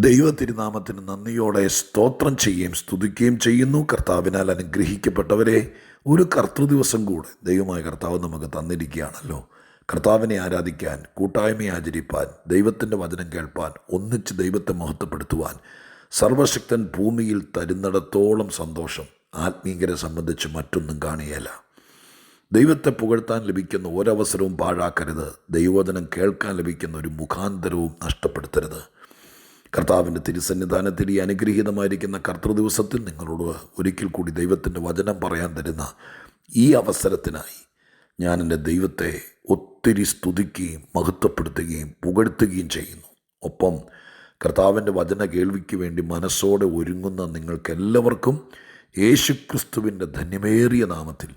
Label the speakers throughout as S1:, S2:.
S1: ദൈവ തിരുനാമത്തിന് നന്ദിയോടെ സ്തോത്രം ചെയ്യുകയും സ്തുതിക്കുകയും ചെയ്യുന്നു. കർത്താവിനാൽ അനുഗ്രഹിക്കപ്പെട്ടവരെ ഒരു കർത്തൃദിവസം കൂടെ ദൈവമായ കർത്താവ് നമുക്ക് തന്നിരിക്കുകയാണല്ലോ. കർത്താവിനെ ആരാധിക്കാൻ കൂട്ടായ്മയെ ആചരിപ്പാൻ ദൈവത്തിന്റെ വചനം കേൾപ്പാൻ ഒന്നിച്ച് ദൈവത്തെ മഹത്വപ്പെടുത്തുവാൻ സർവശക്തൻ ഭൂമിയിൽ തരുന്നിടത്തോളം സന്തോഷം ആത്മീയരെ സംബന്ധിച്ച് മറ്റൊന്നും കാണുകയില്ല. ദൈവത്തെ പുകഴ്ത്താൻ ലഭിക്കുന്ന ഒരവസരവും പാഴാക്കരുത്. ദൈവവചനം കേൾക്കാൻ ലഭിക്കുന്ന ഒരു മുഖാന്തരവും നഷ്ടപ്പെടുത്തരുത്. കർത്താവിന്റെ തിരുസന്നിധാനത്തിൽ ഈ അനുഗ്രഹീതമായിരിക്കുന്ന കർത്തൃദിവസത്തിൽ നിങ്ങളോട് ഒരിക്കൽ കൂടി ദൈവത്തിന്റെ വചനം പറയാൻ തരുന്ന ഈ അവസരത്തിനായി ഞാൻ എന്റെ ദൈവത്തെ ഒത്തിരി സ്തുതിക്കുകയും മഹത്വപ്പെടുത്തുകയും പുകഴ്ത്തുകയും ചെയ്യുന്നു. ഒപ്പം കർത്താവിന്റെ വചന കേൾവിക്ക് വേണ്ടി മനസ്സോടെ ഒരുങ്ങുന്ന നിങ്ങൾക്കെല്ലാവർക്കും യേശുക്രിസ്തുവിന്റെ ധന്യമേറിയ നാമത്തിൽ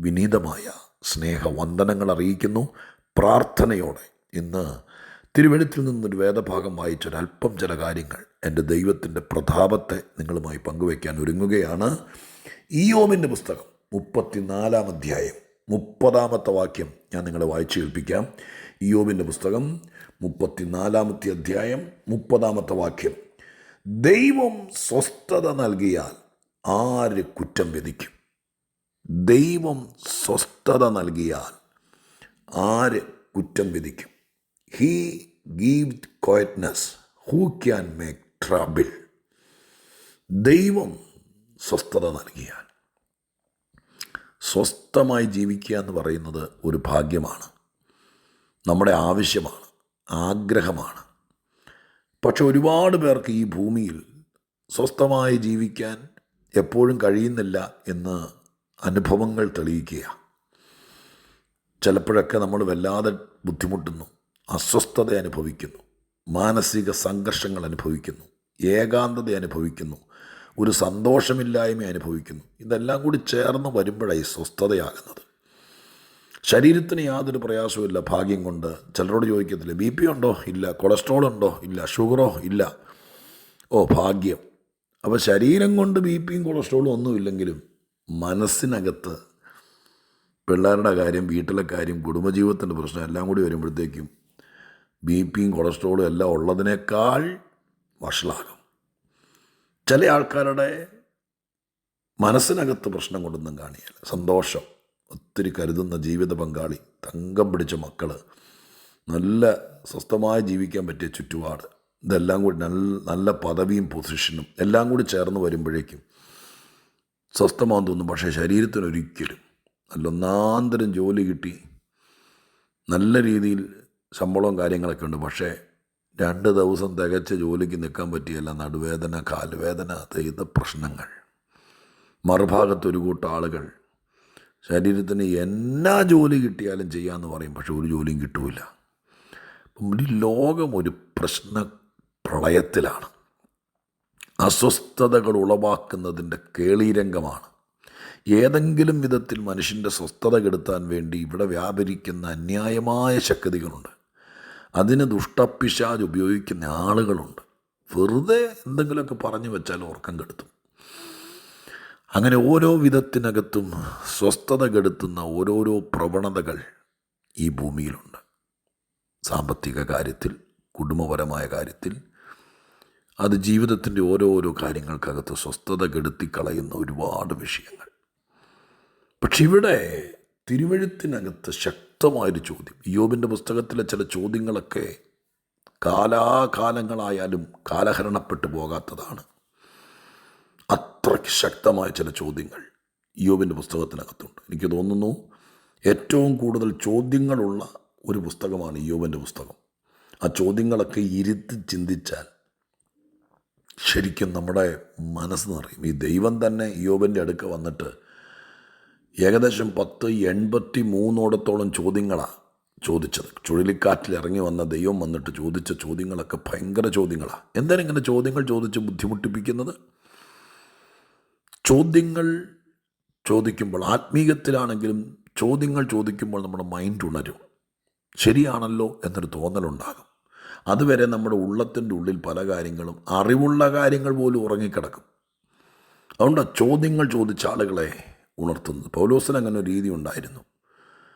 S1: വിനീതമായ സ്നേഹവന്ദനങ്ങൾ അറിയിക്കുന്നു. പ്രാർത്ഥനയോടെ ഇന്ന് തിരുവഴുത്തിൽ നിന്നൊരു വേദഭാഗം വായിച്ചൊരല്പം ചില കാര്യങ്ങൾ എന്റെ ദൈവത്തിന്റെ പ്രതാപത്തെ നിങ്ങളുമായി പങ്കുവയ്ക്കാൻ ഒരുങ്ങുകയാണ്. ഇയോമിന്റെ പുസ്തകം മുപ്പത്തിനാലാം അധ്യായം മുപ്പതാമത്തെ വാക്യം ഞാൻ നിങ്ങളെ വായിച്ചു കേൾപ്പിക്കാം. ഇയോമിന്റെ പുസ്തകം മുപ്പത്തിനാലാമത്തെ അധ്യായം മുപ്പതാമത്തെ വാക്യം. ദൈവം സ്വസ്ഥത നൽകിയാൽ ആര് കുറ്റം വിധിക്കും? ദൈവം സ്വസ്ഥത നൽകിയാൽ ആര് കുറ്റം വിധിക്കും? He give quietness who can make trouble ദൈവം സ്വസ്ഥത നൽകിയാൽ. സ്വസ്ഥമായി ജീവിക്കുക എന്ന് പറയുന്നത് ഒരു ഭാഗ്യമാണ്. നമ്മുടെ ആവശ്യമാണ്. ആഗ്രഹമാണ്. പക്ഷെ ഒരുപാട് പേർക്ക് ഈ ഭൂമിയിൽ സ്വസ്ഥമായി ജീവിക്കാൻ എപ്പോഴും കഴിയുന്നില്ല എന്ന് അനുഭവങ്ങൾ തെളിയിക്കുക ചിലപ്പോഴൊക്കെ നമ്മൾ വല്ലാതെ ബുദ്ധിമുട്ടുന്നു. അസ്വസ്ഥത അനുഭവിക്കുന്നു. മാനസിക സംഘർഷങ്ങൾ അനുഭവിക്കുന്നു. ഏകാന്തത അനുഭവിക്കുന്നു. ഒരു സന്തോഷമില്ലായ്മ അനുഭവിക്കുന്നു. ഇതെല്ലാം കൂടി ചേർന്ന് വരുമ്പോഴായി സ്വസ്ഥതയാകുന്നത്. ശരീരത്തിന് യാതൊരു പ്രയാസവുമില്ല. ഭാഗ്യം കൊണ്ട് ചിലരോട് ചോദിക്കത്തില്ല ബി പി ഉണ്ടോ? ഇല്ല. കൊളസ്ട്രോൾ ഉണ്ടോ? ഇല്ല. ഷുഗറോ? ഇല്ല. ഓ ഭാഗ്യം. അപ്പോൾ ശരീരം കൊണ്ട് ബി പിയും കൊളസ്ട്രോളും ഒന്നുമില്ലെങ്കിലും മനസ്സിനകത്ത് പിള്ളേരുടെ കാര്യം വീട്ടിലെ കാര്യം കുടുംബജീവിതത്തിന്റെ പ്രശ്നം എല്ലാം കൂടി വരുമ്പോഴത്തേക്കും ബി പിയും കൊളസ്ട്രോളും എല്ലാം ഉള്ളതിനേക്കാൾ വഷളാകും. ചില ആൾക്കാരുടെ മനസ്സിനകത്ത് പ്രശ്നം കൊണ്ടൊന്നും കാണിയല്ല സന്തോഷം. ഒത്തിരി കരുതുന്ന ജീവിത പങ്കാളി തങ്കം പിടിച്ച മക്കൾ നല്ല സ്വസ്ഥമായി ജീവിക്കാൻ പറ്റിയ ചുറ്റുപാട് ഇതെല്ലാം കൂടി നല്ല നല്ല പദവിയും പൊസിഷനും എല്ലാം കൂടി ചേർന്ന് വരുമ്പോഴേക്കും സ്വസ്ഥമാണെന്ന് തോന്നും. പക്ഷേ ശരീരത്തിനൊരിക്കലും നല്ല ഒന്നാന്തരം ജോലി കിട്ടി നല്ല രീതിയിൽ ശമ്പളവും കാര്യങ്ങളൊക്കെ ഉണ്ട്. പക്ഷേ രണ്ട് ദിവസം തികച്ച് ജോലിക്ക് നിൽക്കാൻ പറ്റിയല്ല. നടുവേദന കാലുവേദന ചെയ്ത പ്രശ്നങ്ങൾ. മറുഭാഗത്തൊരു കൂട്ടം ആളുകൾ ശരീരത്തിന് എന്നാ ജോലി കിട്ടിയാലും ചെയ്യാമെന്ന് പറയും. പക്ഷെ ഒരു ജോലിയും കിട്ടൂല. ഒരു ലോകം ഒരു പ്രശ്ന പ്രളയത്തിലാണ്. അസ്വസ്ഥതകൾ ഉളവാക്കുന്നതിന്റെ കേളീരംഗമാണ്. ഏതെങ്കിലും വിധത്തിൽ മനുഷ്യന്റെ സ്വസ്ഥത കെടുത്താൻ വേണ്ടി ഇവിടെ വ്യാപരിക്കുന്ന അന്യായമായ ശക്തികളുണ്ട്. അതിന് ദുഷ്ടപ്പിശാജ് ഉപയോഗിക്കുന്ന ആളുകളുണ്ട്. വെറുതെ എന്തെങ്കിലുമൊക്കെ പറഞ്ഞു വെച്ചാൽ ഉറക്കം കെടുത്തും. അങ്ങനെ ഓരോ വിധത്തിനകത്തും സ്വസ്ഥത കെടുത്തുന്ന ഓരോരോ പ്രവണതകൾ ഈ ഭൂമിയിലുണ്ട്. സാമ്പത്തിക കാര്യത്തിൽ കുടുംബപരമായ കാര്യത്തിൽ അത് ജീവിതത്തിന്റെ ഓരോരോ കാര്യങ്ങൾക്കകത്ത് സ്വസ്ഥത കെടുത്തിക്കളയുന്ന ഒരുപാട് വിഷയങ്ങൾ. പക്ഷെ ഇവിടെ തിരുവഴുത്തിനകത്ത് ശക്തമായൊരു ചോദ്യം. യോബിന്റെ പുസ്തകത്തിലെ ചില ചോദ്യങ്ങളൊക്കെ കാലാകാലങ്ങളായാലും കാലഹരണപ്പെട്ടു പോകാത്തതാണ്. അത്രയ്ക്ക് ശക്തമായ ചില ചോദ്യങ്ങൾ യോബിന്റെ പുസ്തകത്തിനകത്തുണ്ട്. എനിക്ക് തോന്നുന്നു ഏറ്റവും കൂടുതൽ ചോദ്യങ്ങളുള്ള ഒരു പുസ്തകമാണ് യോബിന്റെ പുസ്തകം. ആ ചോദ്യങ്ങളൊക്കെ ഇരുത്തി ചിന്തിച്ചാൽ ശരിക്കും നമ്മുടെ മനസ്സ് നിറയും. ഈ ദൈവം തന്നെ യോബിന്റെ അടുക്ക വന്നിട്ട് ഏകദേശം പത്ത് എൺപത്തി മൂന്നോടത്തോളം ചോദ്യങ്ങളാണ് ചോദിച്ചത്. ചുഴലിക്കാറ്റിൽ ഇറങ്ങി വന്ന ദൈവം വന്നിട്ട് ചോദിച്ച ചോദ്യങ്ങളൊക്കെ ഭയങ്കര ചോദ്യങ്ങളാണ് എന്താണ് ഇങ്ങനെ ചോദ്യങ്ങൾ ചോദിച്ച് ബുദ്ധിമുട്ടിപ്പിക്കുന്നത്? ചോദ്യങ്ങൾ ചോദിക്കുമ്പോൾ ആത്മീയത്തിലാണെങ്കിലും ചോദ്യങ്ങൾ ചോദിക്കുമ്പോൾ നമ്മുടെ മൈൻഡ് ഉണരും. ശരിയാണല്ലോ എന്നൊരു തോന്നലുണ്ടാകും. അതുവരെ നമ്മുടെ ഉള്ളത്തിന്റെ ഉള്ളിൽ പല കാര്യങ്ങളും അറിവുള്ള കാര്യങ്ങൾ പോലും ഉറങ്ങിക്കിടക്കും. അതുകൊണ്ട് ചോദ്യങ്ങൾ ചോദിച്ച ആളുകളെ ഉണർത്തുന്നത്. പൗലോസിന് അങ്ങനെ ഒരു രീതി ഉണ്ടായിരുന്നു.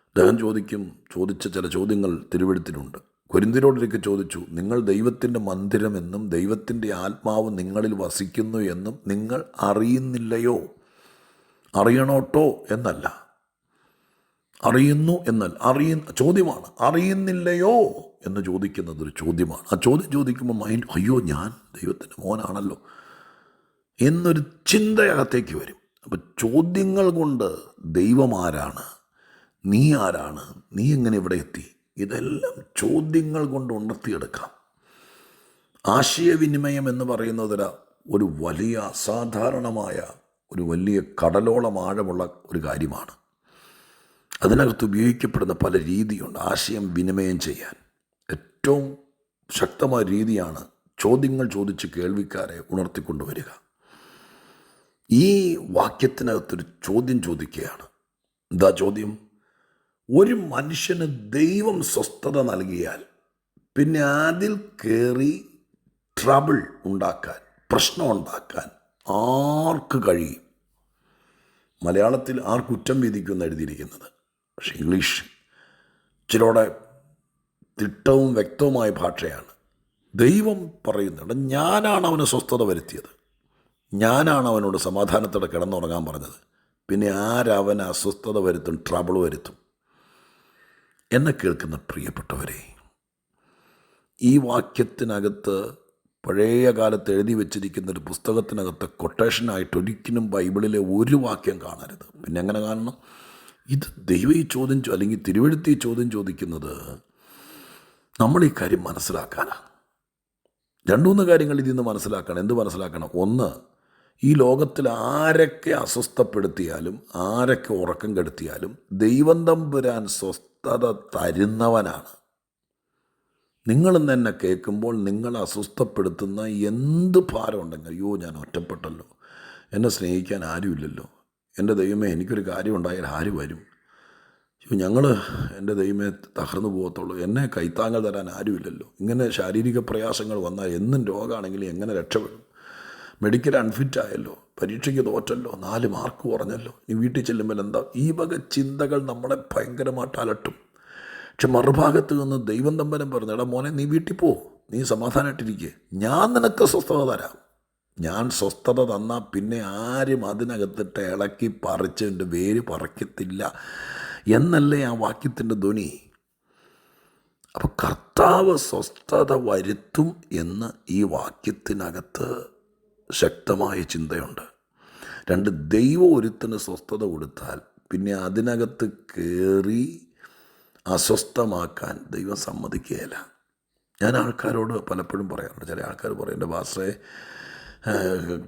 S1: അദ്ദേഹം ചോദിക്കും ചോദിച്ച ചില ചോദ്യങ്ങൾ തിരുവഴുത്തിലുണ്ട്. കൊരിന്തിരോടൊക്കെ ചോദിച്ചു നിങ്ങൾ ദൈവത്തിന്റെ മന്ദിരമെന്നും ദൈവത്തിന്റെ ആത്മാവ് നിങ്ങളിൽ വസിക്കുന്നു എന്നും നിങ്ങൾ അറിയുന്നില്ലയോ? അറിയണോട്ടോ? എന്നല്ല. അറിയുന്നു എന്നല്ല. അറിയ ചോദ്യമാണ്. അറിയുന്നില്ലയോ? എന്ന് ചോദിക്കുന്നത് ഒരു ചോദ്യമാണ്. ആ ചോദ്യം ചോദിക്കുമ്പോൾ മൈൻഡ് അയ്യോ ഞാൻ ദൈവത്തിന്റെ മോനാണല്ലോ. എന്നൊരു ചിന്തയകത്തേക്ക് വരും. അപ്പം ചോദ്യങ്ങൾ കൊണ്ട് ദൈവം ആരാണ് നീ ആരാണ്? നീ എങ്ങനെ ഇവിടെ എത്തി? ഇതെല്ലാം ചോദ്യങ്ങൾ കൊണ്ട് ഉണർത്തിയെടുക്കാം. ആശയവിനിമയം എന്ന് പറയുന്നതൊരു ഒരു വലിയ അസാധാരണമായ ഒരു വലിയ കടലോളം ആഴമുള്ള ഒരു കാര്യമാണ്. അതിനകത്ത് ഉപയോഗിക്കപ്പെടുന്ന പല രീതിയുണ്ട്. ആശയം വിനിമയം ചെയ്യാൻ. ഏറ്റവും ശക്തമായ രീതിയാണ് ചോദ്യങ്ങൾ ചോദിച്ച് കേൾവിക്കാരെ ഉണർത്തിക്കൊണ്ടുവരിക. ഈ വാക്യത്തിനകത്തൊരു ചോദ്യം ചോദിക്കുകയാണ്. എന്താ ചോദ്യം? ഒരു മനുഷ്യന് ദൈവം സ്വസ്ഥത നൽകിയാൽ പിന്നെ അതിൽ കയറി ട്രബിൾ ഉണ്ടാക്കാൻ പ്രശ്നം ഉണ്ടാക്കാൻ ആർക്ക് കഴിയും? മലയാളത്തിൽ ആർ കുറ്റം വിധിക്കുമെന്ന് എഴുതിയിരിക്കുന്നത്. പക്ഷെ ഇംഗ്ലീഷ് ഇച്ചിരൂടെ തിട്ടവും വ്യക്തവുമായ ഭാഷയാണ്. ദൈവം പറയുന്നുണ്ട് ഞാനാണ് അവന് സ്വസ്ഥത വരുത്തിയത്. ഞാനാണ് അവനോട് സമാധാനത്തോടെ കിടന്നുറങ്ങാൻ പറഞ്ഞത്. പിന്നെ ആരവന് അസ്വസ്ഥത വരുത്തും ട്രബിൾ വരുത്തും? എന്നെ കേൾക്കുന്ന പ്രിയപ്പെട്ടവരെ ഈ വാക്യത്തിനകത്ത് പഴയ കാലത്ത് എഴുതി വെച്ചിരിക്കുന്ന ഒരു പുസ്തകത്തിനകത്ത് കൊട്ടേഷനായിട്ട് ഒരിക്കലും ബൈബിളിലെ ഒരു വാക്യം കാണരുത്. പിന്നെ എങ്ങനെ കാണണം? ഇത് ദൈവ ഈ ചോദ്യം അല്ലെങ്കിൽ തിരുവഴുത്തി ചോദ്യം ചോദിക്കുന്നത് നമ്മൾ ഈ കാര്യം മനസ്സിലാക്കാനാണ്. രണ്ടു മൂന്ന് കാര്യങ്ങൾ ഇതിൽ നിന്ന് മനസ്സിലാക്കണം. എന്ത് മനസ്സിലാക്കണം? ഒന്ന് ഈ ലോകത്തിൽ ആരൊക്കെ അസ്വസ്ഥപ്പെടുത്തിയാലും ആരൊക്കെ ഉറക്കം കെടുത്തിയാലും ദൈവം തമ്പുരാൻ സ്വസ്ഥത തരുന്നവനാണ്. നിങ്ങൾ തന്നെ കേൾക്കുമ്പോൾ നിങ്ങൾ അസ്വസ്ഥപ്പെടുത്തുന്ന എന്ത് ഭാരം ഭാരമുണ്ടെങ്കിൽ അയ്യോ ഞാൻ ഒറ്റപ്പെട്ടല്ലോ. എന്നെ സ്നേഹിക്കാൻ ആരുമില്ലല്ലോ. എന്റെ ദൈവമേ എനിക്കൊരു കാര്യം ഉണ്ടായാൽ ആര് വരും? ഞങ്ങൾ എന്റെ ദൈവമേ തകർന്നു പോകത്തുള്ളൂ. എന്നെ കൈത്താങ്ങൽ തരാൻ ആരുമില്ലല്ലോ. ഇങ്ങനെ ശാരീരിക പ്രയാസങ്ങൾ വന്നാൽ എന്നും രോഗമാണെങ്കിലും എങ്ങനെ രക്ഷപ്പെടും? മെഡിക്കൽ അൺഫിറ്റ് ആയല്ലോ പരീക്ഷയ്ക്ക് തോറ്റല്ലോ നാല് മാർക്ക് കുറഞ്ഞല്ലോ. ഇനി വീട്ടിൽ ചെല്ലുമ്പോൾ എന്താ? ഈ വക ചിന്തകൾ നമ്മളെ ഭയങ്കരമായിട്ട് അലട്ടും. പക്ഷെ മറുഭാഗത്ത് നിന്ന് ദൈവം തമ്പനം പറഞ്ഞു എടാ മോനെ നീ വീട്ടിൽ പോ നീ സമാധാനമായിട്ടിരിക്കുക ഞാൻ നിനക്ക് സ്വസ്ഥത തരാം. ഞാൻ സ്വസ്ഥത തന്നാൽ പിന്നെ ആരും അതിനകത്തിട്ട് ഇളക്കി പറിച്ച് എന്റെ വേര് പറിക്കത്തില്ല. എന്നല്ലേ ആ വാക്യത്തിന്റെ ധ്വനി? അപ്പോൾ കർത്താവ് സ്വസ്ഥത വരുത്തും എന്ന് ഈ വാക്യത്തിനകത്ത് ശക്തമായ ചിന്തയുണ്ട്. രണ്ട് ദൈവം ഒരുത്തിന് സ്വസ്ഥത കൊടുത്താൽ പിന്നെ അതിനകത്ത് കയറി അസ്വസ്ഥമാക്കാൻ ദൈവം സമ്മതിക്കുകയില്ല. ഞാൻ ആൾക്കാരോട് പലപ്പോഴും പറയാറുണ്ട് ചില ആൾക്കാർ പറയും എന്റെ ഭാഷയെ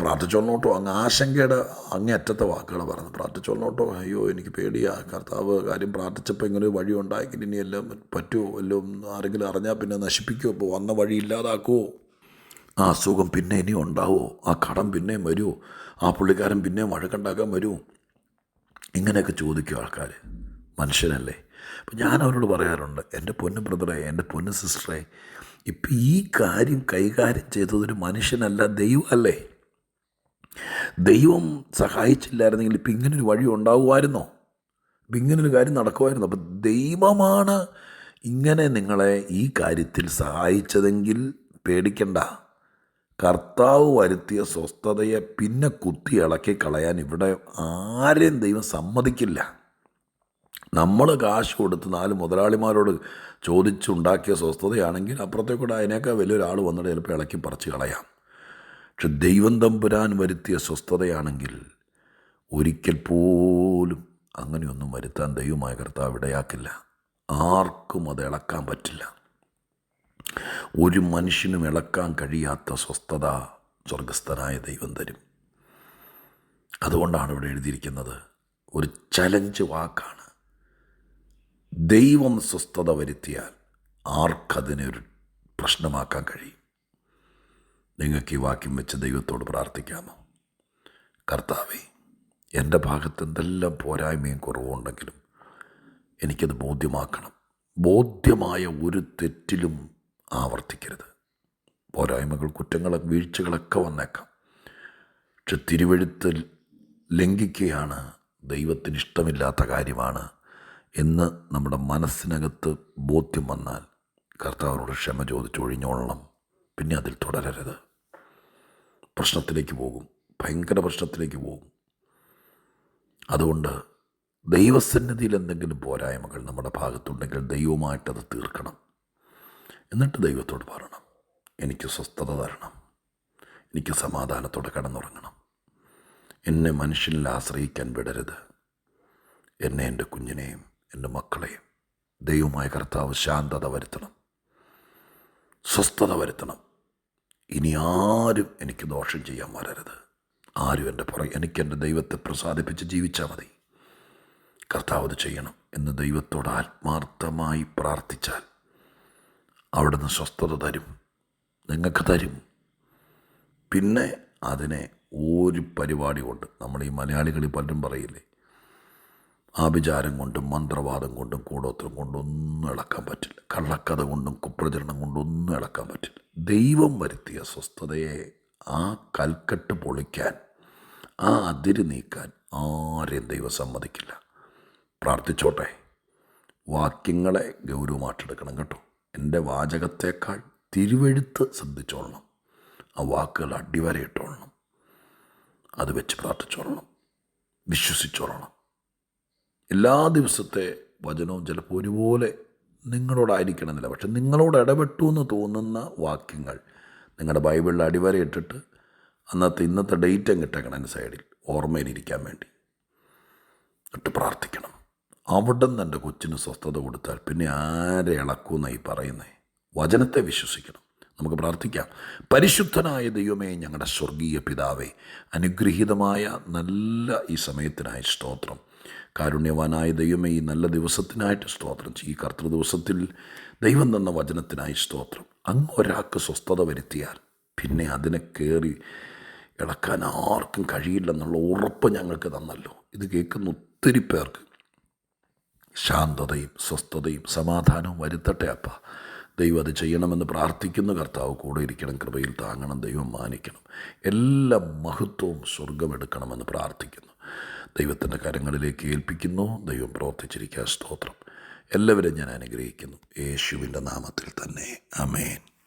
S1: പ്രാർത്ഥിച്ചോളോട്ടോ അങ്ങ് ആശങ്കയുടെ അങ്ങേയറ്റത്തെ വാക്കുകൾ പറഞ്ഞു പ്രാർത്ഥിച്ചോളോട്ടോ അയ്യോ എനിക്ക് പേടിയാ. കർത്താവ് കാര്യം പ്രാർത്ഥിച്ചപ്പോൾ ഇങ്ങനെ ഒരു വഴി ഉണ്ടാക്കി ഇനി എല്ലാം പറ്റുമോ? എല്ലാം ആരെങ്കിലും അറിഞ്ഞാൽ പിന്നെ നശിപ്പിക്കുമോ ഇപ്പോൾ വന്ന വഴി ഇല്ലാതാക്കുമോ ആ അസുഖം പിന്നെ ഇനി ഉണ്ടാവുമോ ആ കടം പിന്നെയും വരുമോ ആ പുള്ളിക്കാരൻ പിന്നെയും വഴക്കുണ്ടാക്കാൻ വരുമോ ഇങ്ങനെയൊക്കെ ചോദിക്കും ആൾക്കാർ മനുഷ്യനല്ലേ. അപ്പം ഞാൻ അവരോട് പറയാറുണ്ട് എന്റെ പൊന്നു ബ്രദറെ എന്റെ പൊന്നു സിസ്റ്ററെ ഇപ്പം ഈ കാര്യം കൈകാര്യം ചെയ്തതൊരു മനുഷ്യനല്ല ദൈവമല്ലേ? ദൈവം സഹായിച്ചില്ലായിരുന്നെങ്കിൽ ഇപ്പം ഇങ്ങനൊരു വഴി ഉണ്ടാകുമായിരുന്നോ ഇപ്പം ഇങ്ങനൊരു കാര്യം നടക്കുമായിരുന്നു? അപ്പം ദൈവമാണ് ഇങ്ങനെ നിങ്ങളെ ഈ കാര്യത്തിൽ സഹായിച്ചതെങ്കിൽ പേടിക്കണ്ട. കർത്താവ് വരുത്തിയ സ്വസ്ഥതയെ പിന്നെ കുത്തി ഇളക്കി കളയാൻ ഇവിടെ ആരെയും ദൈവം സമ്മതിക്കില്ല. നമ്മൾ കാശ് കൊടുത്ത് നാല് മുതലാളിമാരോട് ചോദിച്ചുണ്ടാക്കിയ സ്വസ്ഥതയാണെങ്കിൽ അപ്പുറത്തേക്കൂടെ അതിനേക്കാൾ വലിയൊരാൾ വന്നിട്ട് ചിലപ്പോൾ ഇളക്കി പറിച്ച് കളയാം. പക്ഷെ ദൈവം തമ്പുരാൻ വരുത്തിയ സ്വസ്ഥതയാണെങ്കിൽ ഒരിക്കൽ പോലും അങ്ങനെയൊന്നും വരുത്താൻ ദൈവമായ കർത്താവ് ഇടയാക്കില്ല. ആർക്കും അത് ഇളക്കാൻ പറ്റില്ല. ഒരു മനുഷ്യനും ഇളക്കാൻ കഴിയാത്ത സ്വസ്ഥത സ്വർഗസ്ഥനായ ദൈവം തരും. അതുകൊണ്ടാണ് ഇവിടെ എഴുതിയിരിക്കുന്നത് ഒരു ചലഞ്ച് വാക്കാണ്. ദൈവം സ്വസ്ഥത വരുത്തിയാൽ ആർക്കതിനെ ഒരു പ്രശ്നമാക്കാൻ കഴിയും? നിങ്ങൾക്ക് ഈ വാക്യം വെച്ച് ദൈവത്തോട് പ്രാർത്ഥിക്കാമോ? കർത്താവേ എന്റെ ഭാഗത്ത് എന്തെല്ലാം പോരായ്മയും കുറവുണ്ടെങ്കിലും എനിക്കത് ബോധ്യമാക്കണം. ബോധ്യമായ ഒരു തെറ്റിലും ആവർത്തിക്കരുത്. പോരായ്മകൾ കുറ്റങ്ങൾ വീഴ്ചകളൊക്കെ വന്നേക്കാം. പക്ഷെ തിരുവഴുത്ത് ലംഘിക്കുകയാണ് ദൈവത്തിന് ഇഷ്ടമില്ലാത്ത കാര്യമാണ് എന്ന് നമ്മുടെ മനസ്സിനകത്ത് ബോധ്യം വന്നാൽ കർത്താവിനോട് ക്ഷമ ചോദിച്ചു ഒഴിഞ്ഞോളണം. പിന്നെ അതിൽ തുടരരുത്. പ്രശ്നത്തിലേക്ക് പോകും. ഭയങ്കര പ്രശ്നത്തിലേക്ക് പോകും. അതുകൊണ്ട് ദൈവസന്നിധിയിൽ എന്തെങ്കിലും പോരായ്മകൾ നമ്മുടെ ഭാഗത്തുണ്ടെങ്കിൽ ദൈവമായിട്ടത് തീർക്കണം. എന്നിട്ട് ദൈവത്തോട് പറയണം. എനിക്ക് സ്വസ്ഥത തരണം. എനിക്ക് സമാധാനത്തോടെ കടന്നുറങ്ങണം. എന്നെ മനുഷ്യനിൽ ആശ്രയിക്കാൻ വിടരുത്. എന്നെ എന്റെ കുഞ്ഞിനെയും എന്റെ മക്കളെയും ദൈവമായ കർത്താവ് ശാന്തത വരുത്തണം. സ്വസ്ഥത വരുത്തണം. ഇനി ആരും എനിക്ക് ദോഷം ചെയ്യാൻ വരരുത്. ആരും എന്റെ പുറ എനിക്ക് എന്റെ ദൈവത്തെ പ്രസാദിപ്പിച്ച് ജീവിച്ചാൽ മതി. കർത്താവ് ചെയ്യണം എന്ന് ദൈവത്തോട് ആത്മാർത്ഥമായി പ്രാർത്ഥിച്ചാൽ അവിടുന്ന് സ്വസ്ഥത തരും. നിങ്ങൾക്ക് തരും. പിന്നെ അതിനെ ഒരു പരിപാടി കൊണ്ട് നമ്മൾ ഈ മലയാളികൾ പലരും പറയില്ലേ? ആഭിചാരം കൊണ്ടും മന്ത്രവാദം കൊണ്ടും കൂടോത്രം കൊണ്ടും ഒന്നും ഇളക്കാൻ പറ്റില്ല. കള്ളക്കഥ കൊണ്ടും കുപ്രചരണം കൊണ്ടും ഒന്നും ഇളക്കാൻ പറ്റില്ല. ദൈവം വരുത്തിയ സ്വസ്ഥതയെ ആ കൽക്കെട്ട് പൊളിക്കാൻ ആ അതിര് നീക്കാൻ ആരെയും ദൈവം സമ്മതിക്കില്ല. പ്രാർത്ഥിച്ചോട്ടെ. വാക്യങ്ങളെ ഗൗരവമായിട്ടെടുക്കണം കേട്ടോ. എന്റെ വാചകത്തേക്കാൾ തിരുവെഴുത്ത് ശ്രദ്ധിച്ചോളണം. ആ വാക്കുകൾ അടിവരയിട്ടോളണം. അത് വെച്ച് പ്രാർത്ഥിച്ചോളണം. വിശ്വസിച്ചോളണം. എല്ലാ ദിവസത്തെ വചനവും ചിലപ്പോൾ ഒരുപോലെ നിങ്ങളോടായിരിക്കണമെന്നില്ല. പക്ഷെ നിങ്ങളോട് ഇടപെട്ടു എന്ന് തോന്നുന്ന വാക്യങ്ങൾ നിങ്ങളുടെ ബൈബിളിൽ അടിവരയിട്ടിട്ട് അന്നത്തെ ഇന്നത്തെ ഡേറ്റ് അങ്ങ് അതിന്റെ സൈഡിൽ. ഓർമ്മയിലിരിക്കാൻ വേണ്ടി. എന്നിട്ട് പ്രാർത്ഥിക്കണം. അവിടെ നിന്ന് എന്റെ കൊച്ചിന് സ്വസ്ഥത കൊടുത്താൽ പിന്നെ ആരെ ഇളക്കുമെന്നായി പറയുന്നേ? വചനത്തെ വിശ്വസിക്കണം. നമുക്ക് പ്രാർത്ഥിക്കാം. പരിശുദ്ധനായ ദൈവമേ ഞങ്ങളുടെ സ്വർഗീയ പിതാവേ അനുഗ്രഹീതമായ നല്ല ഈ സമയത്തിനായി സ്തോത്രം. കാരുണ്യവാനായ ദൈവമേ ഈ നല്ല ദിവസത്തിനായിട്ട് സ്തോത്രം. ഈ കർത്തൃ ദിവസത്തിൽ ദൈവം തന്ന വചനത്തിനായി സ്തോത്രം. അങ്ങ് ഒരാൾക്ക് സ്വസ്ഥത വരുത്തിയാൽ പിന്നെ അതിനെ കയറി ഇളക്കാൻ ആർക്കും കഴിയില്ലെന്നുള്ള ഉറപ്പ് ഞങ്ങൾക്ക് തന്നല്ലോ. ഇത് കേൾക്കുന്ന ഒത്തിരി പേർക്ക് ശാന്തതയും സ്വസ്ഥതയും സമാധാനവും വരുത്തട്ടെ അപ്പ. ദൈവം അത് ചെയ്യണമെന്ന് പ്രാർത്ഥിക്കുന്ന കർത്താവ് കൂടെ ഇരിക്കണം കൃപയിൽ താങ്ങണം ദൈവം മാനിക്കണം. എല്ലാ മഹത്വവും സ്വർഗമെടുക്കണമെന്ന് പ്രാർത്ഥിക്കുന്നു. ദൈവത്തിന്റെ കരങ്ങളിലേക്ക് ഏൽപ്പിക്കുന്നു ദൈവം പ്രവർത്തിച്ചിരിക്കുക സ്തോത്രം. എല്ലാവരും ഞാൻ അനുഗ്രഹിക്കുന്നു. യേശുവിന്റെ നാമത്തിൽ തന്നെ. അമേൻ